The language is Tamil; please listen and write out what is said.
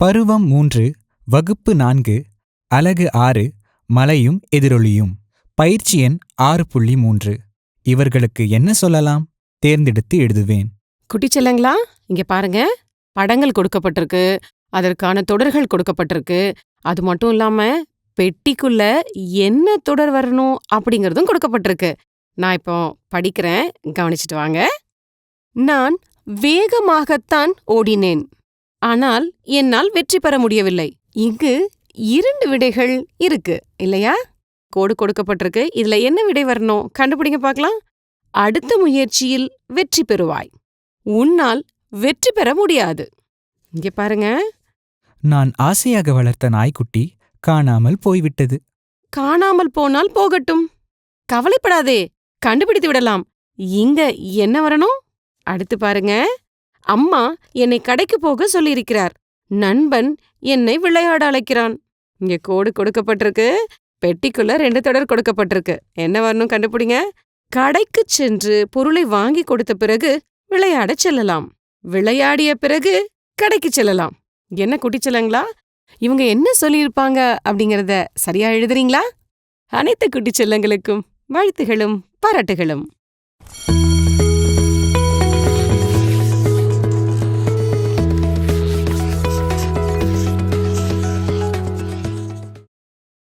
பருவம் மூன்று வகுப்பு நான்கு அலகு ஆறு மலையும் எதிரொலியும். பயிற்சி எண் ஆறு புள்ளி மூன்று. இவர்களுக்கு என்ன சொல்லலாம்? தேர்ந்தெடுத்து எழுதுவேன். குட்டிச்செல்லங்களா இங்க பாருங்க. படங்கள் கொடுக்கப்பட்டிருக்கு அதற்கான தொடர்கள் கொடுக்கப்பட்டிருக்கு. அது மட்டும் இல்லாம பெட்டிக்குள்ள என்ன தொடர் வரணும் அப்படிங்கறதும் கொடுக்கப்பட்டிருக்கு. நான் இப்போ படிக்கிறேன் கவனிச்சிட்டு வாங்க. நான் வேகமாகத்தான் ஓடினேன். ஆனால் என்னால் வெற்றி பெற முடியவில்லை. இங்கு இரண்டு விடைகள் இருக்கு இல்லையா? கோடு கொடுக்கப்பட்டிருக்கு. இதுல என்ன விடை வரணும்? கண்டுபிடிங்க பார்க்கலாம். அடுத்த முயற்சியில் வெற்றி பெறுவாய். உன்னால் வெற்றி பெற முடியாது. இங்க பாருங்க. நான் ஆசையாக வளர்த்த நாய்க்குட்டி காணாமல் போய்விட்டது. காணாமல் போனால் போகட்டும். கவலைப்படாதே. கண்டுபிடித்து விடலாம். இங்க என்ன வரணும்? அடுத்து பாருங்க. அம்மா என்னை கடைக்கு போக சொல்லியிருக்கிறார். நண்பன் என்னை விளையாட அழைக்கிறான். இங்க கோடு கொடுக்கப்பட்டிருக்கு. பெட்டிக்குள்ள ரெண்டு தொடர் கொடுக்கப்பட்டிருக்கு. என்ன வரணும் கண்டுபிடிங்க? கடைக்கு சென்று பொருளை வாங்கி கொடுத்த பிறகு விளையாடச் செல்லலாம். விளையாடிய பிறகு கடைக்கு செல்லலாம். என்ன குட்டிச்சலங்களா இவங்க என்ன சொல்லியிருப்பாங்க அப்படிங்கறத சரியா எழுதுறீங்களா? அனைத்து குட்டிச்செல்லங்களுக்கும் வாழ்த்துகளும் பாராட்டுகளும்.